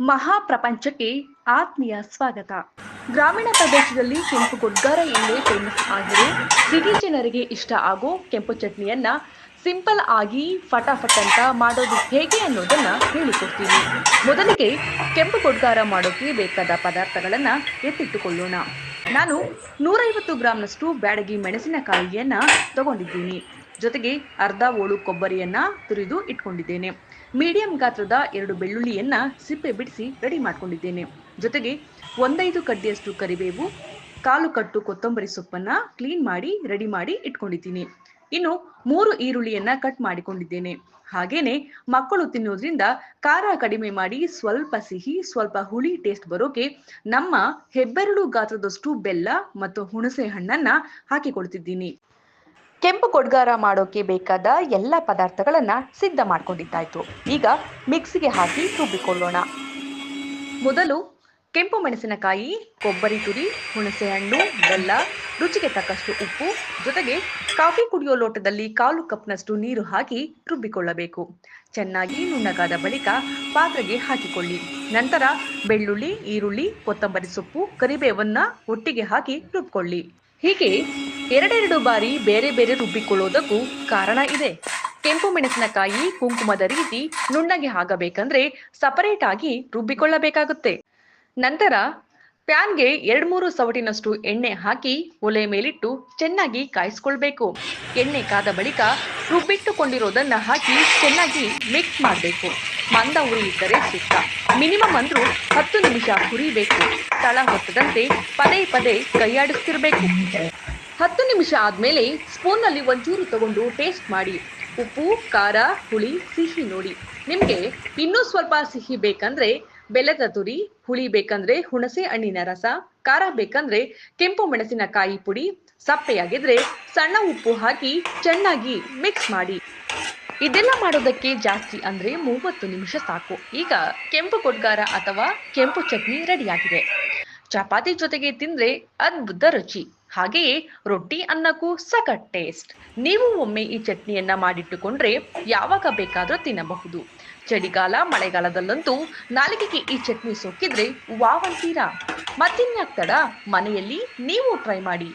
ಮಹಾಪ್ರಪಂಚಕ್ಕೆ ಆತ್ಮೀಯ ಸ್ವಾಗತ. ಗ್ರಾಮೀಣ ಪ್ರದೇಶದಲ್ಲಿ ಕೆಂಪು ಗೊಡ್ಗಾರ ಎಣ್ಣೆ ಫೇಮಸ್ ಆಗಿರೋ. ಸಿಟಿ ಜನರಿಗೆ ಇಷ್ಟ ಆಗೋ ಕೆಂಪು ಚಟ್ನಿಯನ್ನ ಸಿಂಪಲ್ ಆಗಿ ಫಟಾಫಟ್ ಅಂತ ಮಾಡೋದು ಹೇಗೆ ಅನ್ನೋದನ್ನ ಹೇಳಿಕೊಡ್ತೀನಿ. ಮೊದಲಿಗೆ ಕೆಂಪು ಗೊಡ್ಗಾರ ಮಾಡೋಕೆ ಬೇಕಾದ ಪದಾರ್ಥಗಳನ್ನ ಎತ್ತಿಟ್ಟುಕೊಳ್ಳೋಣ. ನಾನು ನೂರೈವತ್ತು ಗ್ರಾಮ್ನಷ್ಟು ಬ್ಯಾಡಗಿ ಮೆಣಸಿನಕಾಯಿಯನ್ನ ತಗೊಂಡಿದ್ದೀನಿ. ಜೊತೆಗೆ ಅರ್ಧ ಓಳು ಕೊಬ್ಬರಿಯನ್ನ ತುರಿದು ಇಟ್ಕೊಂಡಿದ್ದೇನೆ. ಮೀಡಿಯಂ ಗಾತ್ರದ ಎರಡು ಬೆಳ್ಳುಳ್ಳಿಯನ್ನ ಸಿಪ್ಪೆ ಬಿಡಿಸಿ ರೆಡಿ ಮಾಡ್ಕೊಂಡಿದ್ದೇನೆ. ಜೊತೆಗೆ ಒಂದೈದು ಕಡ್ಡಿಯಷ್ಟು ಕರಿಬೇವು, ಕಾಲು ಕಟ್ಟು ಕೊತ್ತಂಬರಿ ಸೊಪ್ಪನ್ನ ಕ್ಲೀನ್ ಮಾಡಿ, ರೆಡಿ ಮಾಡಿ ಇಟ್ಕೊಂಡಿದ್ದೀನಿ. ಇನ್ನು ಮೂರು ಈರುಳ್ಳಿಯನ್ನ ಕಟ್ ಮಾಡಿಕೊಂಡಿದ್ದೇನೆ. ಹಾಗೇನೆ ಮಕ್ಕಳು ತಿನ್ನೋದ್ರಿಂದ ಖಾರ ಕಡಿಮೆ ಮಾಡಿ ಸ್ವಲ್ಪ ಸಿಹಿ, ಸ್ವಲ್ಪ ಹುಳಿ ಟೇಸ್ಟ್ ಬರೋಕೆ ನಮ್ಮ ಹೆಬ್ಬೆರಳು ಗಾತ್ರದಷ್ಟು ಬೆಲ್ಲ ಮತ್ತು ಹುಣಸೆ ಹಣ್ಣನ್ನ ಹಾಕಿಕೊಳ್ತಿದ್ದೀನಿ ಕೆಂಪು ಕೊಡ್ಗಾರ ಮಾಡೋಕೆ ಬೇಕಾದ ಎಲ್ಲ ಪದಾರ್ಥಗಳನ್ನ ಸಿದ್ಧ ಮಾಡ್ಕೊಂಡಿದ್ದಾಯ್ತು. ಈಗ ಮಿಕ್ಸಿಗೆ ಹಾಕಿ ರುಬ್ಬಿಕೊಳ್ಳೋಣ. ಮೊದಲು ಕೆಂಪು ಮೆಣಸಿನಕಾಯಿ, ಕೊಬ್ಬರಿ ತುರಿ, ಹುಣಸೆ ಹಣ್ಣು, ಬೆಲ್ಲ, ರುಚಿಗೆ ತಕ್ಕಷ್ಟು ಉಪ್ಪು, ಜೊತೆಗೆ ಕಾಫಿ ಕುಡಿಯೋ ಲೋಟದಲ್ಲಿ ಕಾಲು ಕಪ್ನಷ್ಟು ನೀರು ಹಾಕಿ ರುಬ್ಬಿಕೊಳ್ಳಬೇಕು. ಚೆನ್ನಾಗಿ ನುಣ್ಣಗಾದ ಬಳಿಕ ಪಾತ್ರೆಗೆ ಹಾಕಿಕೊಳ್ಳಿ. ನಂತರ ಬೆಳ್ಳುಳ್ಳಿ, ಈರುಳ್ಳಿ, ಕೊತ್ತಂಬರಿ ಸೊಪ್ಪು, ಕರಿಬೇವನ್ನ ಒಟ್ಟಿಗೆ ಹಾಕಿ ರುಬ್ಕೊಳ್ಳಿ. ಹೀಗೆ ಎರಡೆರಡು ಬಾರಿ ಬೇರೆ ಬೇರೆ ರುಬ್ಬಿಕೊಳ್ಳೋದಕ್ಕೂ ಕಾರಣ ಇದೆ. ಕೆಂಪು ಮೆಣಸಿನಕಾಯಿ ಕುಂಕುಮದ ರೀತಿ ನುಣ್ಣಗೆ ಆಗಬೇಕಂದ್ರೆ ಸಪರೇಟ್ ಆಗಿ ರುಬ್ಬಿಕೊಳ್ಳಬೇಕಾಗುತ್ತೆ. ನಂತರ ಪ್ಯಾನ್ಗೆ ಎರಡು ಮೂರು ಸವಟಿನಷ್ಟು ಎಣ್ಣೆ ಹಾಕಿ ಒಲೆ ಮೇಲಿಟ್ಟು ಚೆನ್ನಾಗಿ ಕಾಯಿಸ್ಕೊಳ್ಬೇಕು. ಎಣ್ಣೆ ಕಾದ ಬಳಿಕ ರುಬ್ಬಿಟ್ಟುಕೊಂಡಿರೋದನ್ನ ಹಾಕಿ ಚೆನ್ನಾಗಿ ಮಿಕ್ಸ್ ಮಾಡಬೇಕು. ಮಂದ ಉರಿ ಇದ್ದರೆ ಸೂಕ್ತ ಮಿನಿಮಮ್ ಅಂದ್ರೂ ಹತ್ತು ನಿಮಿಷ ಹುರಿಬೇಕು. ತಳ ಹೊತ್ತದಂತೆ ಪದೇ ಪದೇ ಕೈಯಾಡಿಸ್ತಿರ್ಬೇಕು. ಹತ್ತು ನಿಮಿಷ ಆದ್ಮೇಲೆ ಸ್ಪೂನ್ನಲ್ಲಿ ಒಂಚೂರು ತಗೊಂಡು ಟೇಸ್ಟ್ ಮಾಡಿ. ಉಪ್ಪು, ಖಾರ, ಹುಳಿ, ಸಿಹಿ ನೋಡಿ. ನಿಮಗೆ ಇನ್ನೂ ಸ್ವಲ್ಪ ಸಿಹಿ ಬೇಕಂದ್ರೆ ಬೆಲ್ಲದ ತುರಿ, ಹುಳಿ ಬೇಕಂದ್ರೆ ಹುಣಸೆ ಹಣ್ಣಿನ ರಸ, ಖಾರ ಬೇಕಂದ್ರೆ ಕೆಂಪು ಮೆಣಸಿನಕಾಯಿ ಪುಡಿ, ಸಪ್ಪೆಯಾಗಿದ್ರೆ ಸಣ್ಣ ಉಪ್ಪು ಹಾಕಿ ಚೆನ್ನಾಗಿ ಮಿಕ್ಸ್ ಮಾಡಿ. ಇದೆಲ್ಲ ಮಾಡೋದಕ್ಕೆ ಜಾಸ್ತಿ ಅಂದ್ರೆ ಮೂವತ್ತು ನಿಮಿಷ ಸಾಕು. ಈಗ ಕೆಂಪು ಕೊಡ್ಗಾರ ಅಥವಾ ಕೆಂಪು ಚಟ್ನಿ ರೆಡಿಯಾಗಿದೆ. ಚಪಾತಿ ಜೊತೆಗೆ ತಿಂದ್ರೆ ಅದ್ಭುತ ರುಚಿ. ಹಾಗೆಯೇ ರೊಟ್ಟಿ ಅನ್ನಕ್ಕೂ ಸಖತ್ ಟೇಸ್ಟ್ ನೀವು ಒಮ್ಮೆ ಈ ಚಟ್ನಿಯನ್ನ ಮಾಡಿಟ್ಟುಕೊಂಡ್ರೆ ಯಾವಾಗ ಬೇಕಾದರೂ ತಿನ್ನಬಹುದು. ಚಳಿಗಾಲ, ಮಳೆಗಾಲದಲ್ಲಂತೂ ನಾಲಿಗೆಗೆ ಈ ಚಟ್ನಿ ಸೋಕಿದ್ರೆ ವಾವ್ ಅಂತೀರಾ? ಮತ್ತಿನ್ಯಾಕ್ ತಡ? ಮನೆಯಲ್ಲಿ ನೀವು ಟ್ರೈ ಮಾಡಿ.